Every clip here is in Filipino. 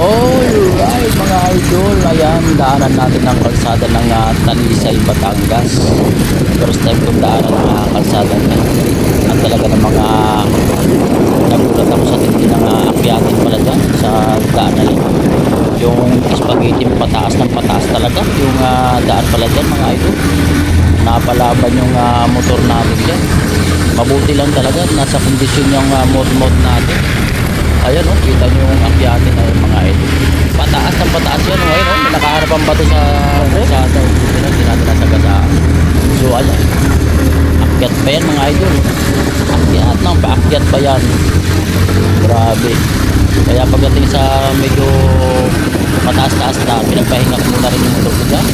Alright mga idol, ayan, daanan natin ang kalsada ng uh, Talisay, Batangas. First time kong daanan ang uh, kalsada niya. At talaga ng mga nagulat ako sa tindi ng uh, akyatin pala dyan sa daan na yun. Yung spaghetti pataas ng pataas talaga, yung uh, daan pala dyan mga idol. Napalaban yung uh, motor natin dyan. Mabuti lang talaga, nasa kondisyon yung uh, mode-mode natin. Ayan o, kita nyo yung akyatin na yung mga idol. Pataas ng pataas yan o. Ayun o, may nakaharap ang bato sa kalsada. Hindi na natin nasa. So ayan, akyat pa yan mga idol. Akyat ng paakyat pa yan. Grabe. Kaya pagdating sa medyo mataas-taas na, pinagpahinga ko muna rin yung motor ko dyan.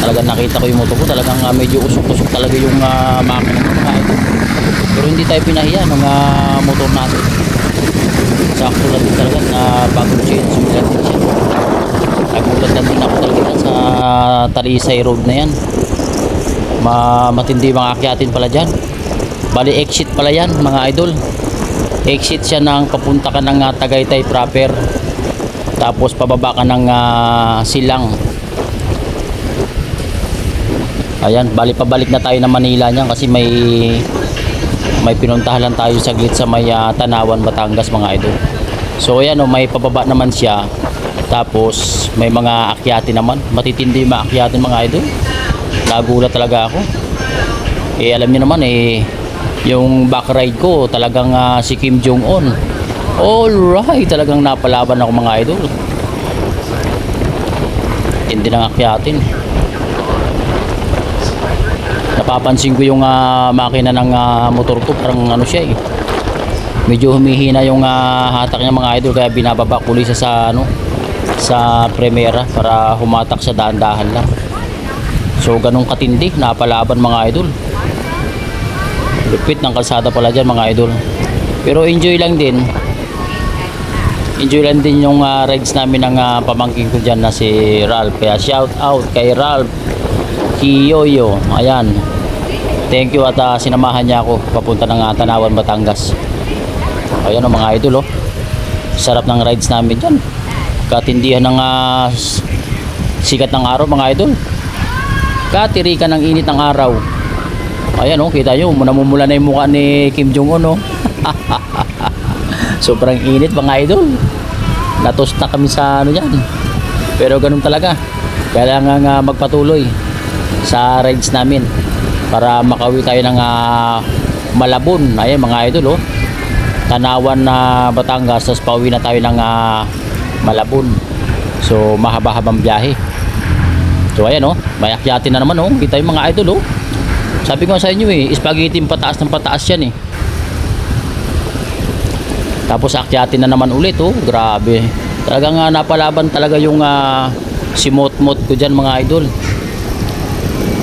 Talagang nakita ko yung motor ko, talagang uh, medyo usok-usok talaga yung uh, makina mga idol. Pero hindi tayo pinahiya ng uh, motor natin sakto lang din talaga na bagong change yung natin siya. Nagulat lang din ako talaga yan sa Talisay Road na yan. Ma matindi mga akyatin pala dyan. Bali exit pala yan mga idol. Exit siya ng papunta ka ng uh, Tagaytay proper. Tapos pababa ka ng uh, Silang. Ayan bali pabalik na tayo ng Manila niyan kasi may may pinuntahan lang tayo saglit sa may uh, Tanawan, Batangas mga idol. So ayan o, may pababa naman siya. Tapos may mga akyati naman. Matitindi yung mga akyatin mga idol. Nagulat talaga ako. Eh alam niyo naman eh, yung back ride ko talagang uh, si Kim Jong-un. Alright, talagang napalaban ako mga idol. Hindi ng akyatin napapansin ko yung uh, makina ng uh, motor ko parang ano siya eh medyo humihina yung uh, hatak niya mga idol kaya binababa ko siya sa ano sa Primera para humatak sa dahan-dahan lang so ganun katindi napalaban mga idol lupit ng kalsada pala dyan mga idol pero enjoy lang din enjoy lang din yung uh, rides namin ng uh, pamangking ko dyan na si Ralph kaya shout out kay Ralph Kiyoyo. Ayan. Thank you at uh, sinamahan niya ako papunta ng uh, Tanawan, Batangas. Ayan o mga idol oh. Sarap ng rides namin dyan. Katindihan ng uh, sikat ng araw mga idol. Katirikan ng init ng araw. Ayan oh, kita nyo, namumula na yung mukha ni Kim Jong-un oh. Sobrang init mga idol. Natos na kami sa ano yan. Pero ganun talaga. Kailangan uh, magpatuloy sa rides namin para makawi tayo ng uh, Malabon ayan mga idol oh Tanawan na Batangas tapos pauwi na tayo ng uh, Malabon. So mahaba-habang biyahe. So ayan oh may akyatin na naman oh. Kita yung mga idol oh. Sabi ko sa inyo eh spaghetti pataas ng pataas yan eh. Tapos akyatin na naman ulit oh. Grabe. Talagang uh, napalaban talaga yung uh, si Motmot ko dyan mga idol.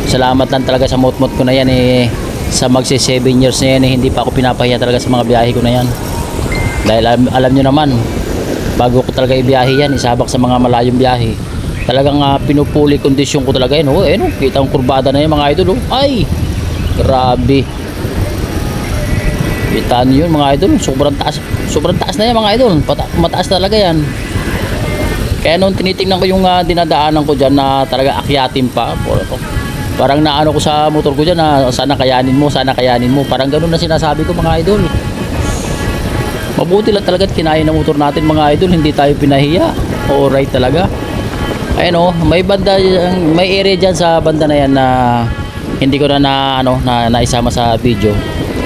Salamat lang talaga sa motmot ko na yan eh sa magsi 7 years na yan eh hindi pa ako pinapahiya talaga sa mga biyahe ko na yan. Dahil alam, alam nyo naman bago ko talaga ibiyahe yan isabak sa mga malayong biyahe. Talagang uh, pinupuli kondisyon ko talaga yan oh, eh, no? kita ang kurbada na yan mga idol oh. ay grabe. Kita nyo yun mga idol. Sobrang taas sobrang taas na yan mga idol. Pata mataas talaga yan. Kaya nung tinitingnan ko yung uh, dinadaanan ko dyan na talaga akyatin pa parang naano ko sa motor ko dyan na sana kayanin mo, sana kayanin mo. Parang ganun na sinasabi ko mga idol. Mabuti lang talaga at kinaya ng motor natin mga idol. Hindi tayo pinahiya. Alright talaga. Ayun o, may banda may area dyan sa banda na yan na hindi ko na na, ano, na naisama sa video.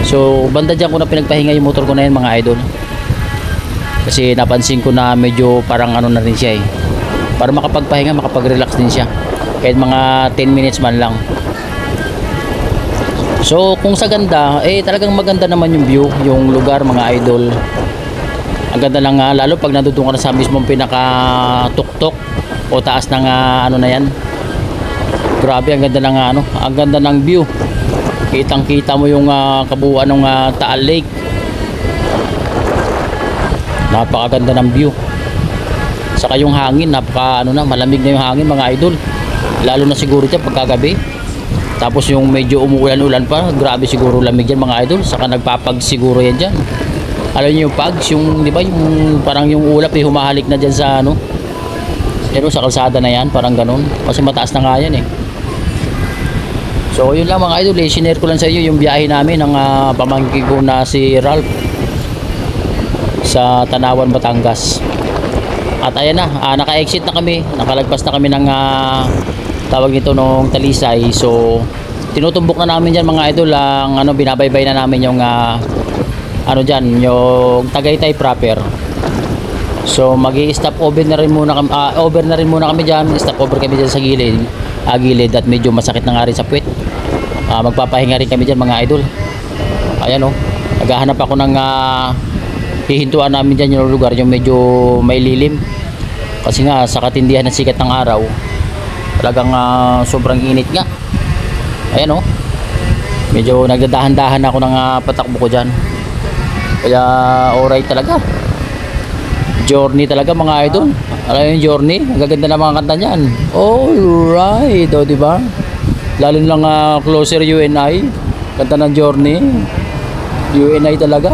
So banda dyan ko na pinagpahinga yung motor ko na yan mga idol. Kasi napansin ko na medyo parang ano na rin siya eh. Para makapagpahinga makapag relax din siya kahit mga 10 minutes man lang. So kung sa ganda eh talagang maganda naman yung view yung lugar mga idol. Ang ganda lang nga lalo pag nandun ka na sa mismong pinaka tuktok o taas ng uh, ano na yan. Grabe ang ganda ng ano ang ganda ng view. Kitang kita mo yung uh, kabuuan ng uh, Taal Lake. Napakaganda ng view. Saka yung hangin napaka ano na malamig na yung hangin mga idol lalo na siguro dyan pagkagabi tapos yung medyo umuulan-ulan pa grabe siguro lamig dyan mga idol saka nagpapag siguro yan dyan alam niyo yung pugs, yung, di ba, yung parang yung ulap eh, humahalik na dyan sa ano. Pero sa kalsada na yan, parang ganun. Kasi mataas na nga yan eh. So yun lang mga idol, eh, sinare ko lang sa inyo yung biyahe namin ng ah, pamangkin ko na si Ralph sa Tanawan, Batangas. At ayan na, ah, naka-exit na kami, nakalagpas na kami ng ah, tawag nito nung Talisay. So tinutumbok na namin diyan mga idol ang ano binabaybay na namin yung ah, ano diyan, yung Tagaytay proper. So magi-stop over na rin muna kami, ah, over na rin muna kami diyan, stop over kami diyan sa gilid, ah, gilid at medyo masakit na nga rin sa puwet. Ah, magpapahinga rin kami diyan mga idol. Ayan oh, naghahanap ako ng ah, hihintuan namin diyan yung lugar yung medyo may lilim. Kasi nga sa katindihan ng sikat ng araw, talagang ah, sobrang init nga. Ayan oh. Medyo nagdadahan-dahan ako ng ah, patakbo ko diyan. Kaya alright talaga. Journey talaga mga idol. Alam yung journey? Ang gaganda ng mga kanta niyan. Alright, o di ba? Lalo lang ah, closer UNI. Kanta ng journey. UNI talaga.